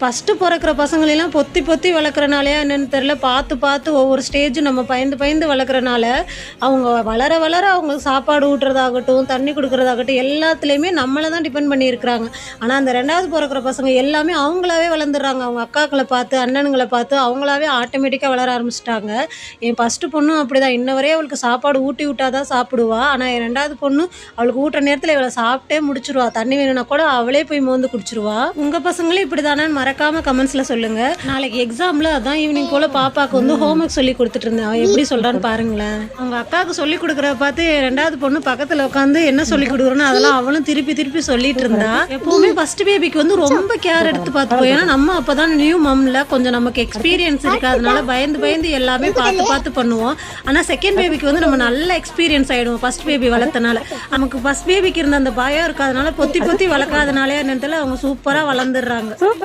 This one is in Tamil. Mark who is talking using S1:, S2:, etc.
S1: ஃபஸ்ட்டு பிறக்கிற பசங்களெல்லாம் பொத்தி பொத்தி வளர்க்குறனாலையா என்னென்னு தெரில பார்த்து பார்த்து ஒவ்வொரு ஸ்டேஜும் நம்ம பயந்து பயந்து வளர்க்குறனால அவங்க வளர வளர அவங்க சாப்பாடு ஊட்டுறதாகட்டும் தண்ணி கொடுக்குறதாகட்டும் எல்லாத்துலேயுமே நம்மளை தான் டிபெண்ட் பண்ணியிருக்கிறாங்க. ஆனால் அந்த ரெண்டாவது பிறக்கிற பசங்க எல்லாமே அவங்களாவே வளர்ந்துடுறாங்க. அவங்க அக்காக்களை பார்த்து அண்ணனுங்களை பார்த்து அவங்களாவே ஆட்டோமேட்டிக்காக வளர ஆரம்பிச்சிட்டாங்க. என் ஃபஸ்ட்டு பொண்ணும் அப்படி தான் இன்ன வரையும் அவளுக்கு சாப்பாடு ஊட்டி விட்டா தான் சாப்பிடுவா. ஆனால் என் ரெண்டாவது பொண்ணு அவளுக்கு ஊட்டுற நேரத்தில் இவளை சாப்பிட்டே முடிச்சிருவா. தண்ணி வேணும்னா கூட அவளே போய் மோந்து குடிச்சிருவா. உங்கள் பசங்களும் இப்படி தானே மறக்காம கமெண்ட்ஸில் சொல்லுங்க. நாளைக்கு எக்ஸாமில் அதான் ஈவினிங் போல் பாப்பாவுக்கு வந்து ஹோம்ஒர்க் சொல்லி கொடுத்துட்டு இருந்தேன். அவன் எப்படி சொல்கிறான்னு பாருங்களேன். அவங்க அக்காவுக்கு சொல்லி கொடுக்குறத பார்த்து ரெண்டாவது பொண்ணு பக்கத்தில் உட்காந்து என்ன சொல்லி கொடுக்குறோன்னு அதெல்லாம் அவளும் திருப்பி திருப்பி சொல்லிட்டு இருந்தா. எப்பவுமே ஃபர்ஸ்ட் பேபிக்கு வந்து ரொம்ப கேர் எடுத்து பார்த்துப்போம் ஏன்னா நம்ம அப்பதான் நியூ மம்ல கொஞ்சம் நமக்கு எக்ஸ்பீரியன்ஸ் இருக்கு. அதனால பயந்து பயந்து எல்லாமே பார்த்து பார்த்து பண்ணுவோம். ஆனால் செகண்ட் பேபிக்கு வந்து நம்ம நல்ல எக்ஸ்பீரியன்ஸ் ஆயிடுவோம் ஃபர்ஸ்ட் பேபி வளர்த்தனால. நமக்கு ஃபர்ஸ்ட் பேபிக்கு இருந்த அந்த பயம் இருக்காதனால பொத்தி பொத்தி வளர்க்காதனாலே என்னன்னு அவங்க சூப்பராக வளர்ந்துடுறாங்க.